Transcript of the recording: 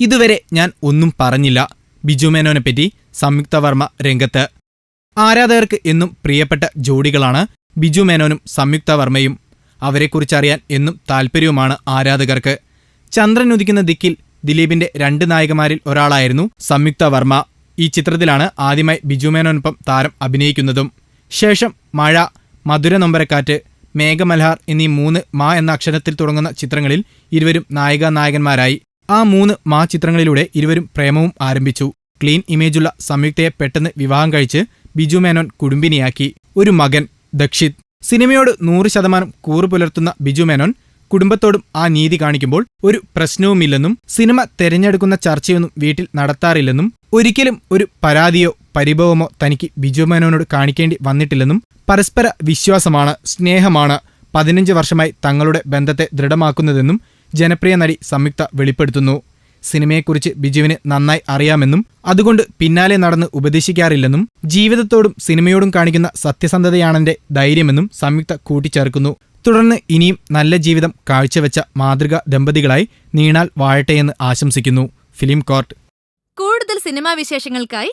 ഇതുവരെ ഞാൻ ഒന്നും പറഞ്ഞില്ല ബിജു മേനോനെ പറ്റി സംയുക്ത വർമ്മ രംഗത്ത്. ആരാധകർക്ക് എന്നും പ്രിയപ്പെട്ട ജോഡികളാണ് ബിജു മേനോനും സംയുക്ത വർമ്മയും. അവരെക്കുറിച്ചറിയാൻ എന്നും താൽപ്പര്യവുമാണ് ആരാധകർക്ക്. ചന്ദ്രൻ ഉദിക്കുന്ന ദിക്കിൽ ദിലീപിന്റെ രണ്ട് നായകമാരിൽ ഒരാളായിരുന്നു സംയുക്ത വർമ്മ. ഈ ചിത്രത്തിലാണ് ആദ്യമായി ബിജു മേനോനൊപ്പം താരം അഭിനയിക്കുന്നതും. ശേഷം മഴ മധുര നൊമ്പരക്കാറ്റ് മേഘമൽഹാർ എന്നീ മൂന്ന് മാ എന്ന അക്ഷരത്തിൽ തുടങ്ങുന്ന ചിത്രങ്ങളിൽ ഇരുവരും നായിക നായകന്മാരായി ആ മൂന്ന് മാ ചിത്രങ്ങളിലൂടെ ഇരുവരും പ്രേമവും ആരംഭിച്ചു. ക്ലീൻ ഇമേജുള്ള സംയുക്തയെ പെട്ടെന്ന് വിവാഹം കഴിച്ച് ബിജു മേനോൻ കുടുംബിനിയാക്കി. ഒരു മകൻ ദക്ഷിത്. സിനിമയോട് നൂറ് ശതമാനം കൂറു പുലർത്തുന്ന ബിജു മേനോൻ കുടുംബത്തോടും ആ നീതി കാണിക്കുമ്പോൾ ഒരു പ്രശ്നവുമില്ലെന്നും സിനിമ തെരഞ്ഞെടുക്കുന്ന ചർച്ചയൊന്നും വീട്ടിൽ നടത്താറില്ലെന്നും ഒരിക്കലും ഒരു പരാതിയോ പരിഭവമോ തനിക്ക് ബിജു മേനോനോട് കാണിക്കേണ്ടി വന്നിട്ടില്ലെന്നും പരസ്പര വിശ്വാസമാണ് സ്നേഹമാണ് പതിനഞ്ച് വർഷമായി തങ്ങളുടെ ബന്ധത്തെ ദൃഢമാക്കുന്നതെന്നും ജനപ്രിയ നടി സംയുക്ത വെളിപ്പെടുത്തുന്നു. സിനിമയെക്കുറിച്ച് ബിജുവിന് നന്നായി അറിയാമെന്നും അതുകൊണ്ട് പിന്നാലെ നടന്ന് ഉപദേശിക്കാറില്ലെന്നും ജീവിതത്തോടും സിനിമയോടും കാണിക്കുന്ന സത്യസന്ധതയാണെന്റെ ധൈര്യമെന്നും സംയുക്ത കൂട്ടിച്ചേർക്കുന്നു. തുടർന്ന് ഇനിയും നല്ല ജീവിതം കാഴ്ചവെച്ച മാതൃക ദമ്പതികളായി നീണാൽ വാഴട്ടെയെന്ന് ആശംസിക്കുന്നു. Film court. കൂടുതൽ സിനിമാ വിശേഷങ്ങൾക്കായി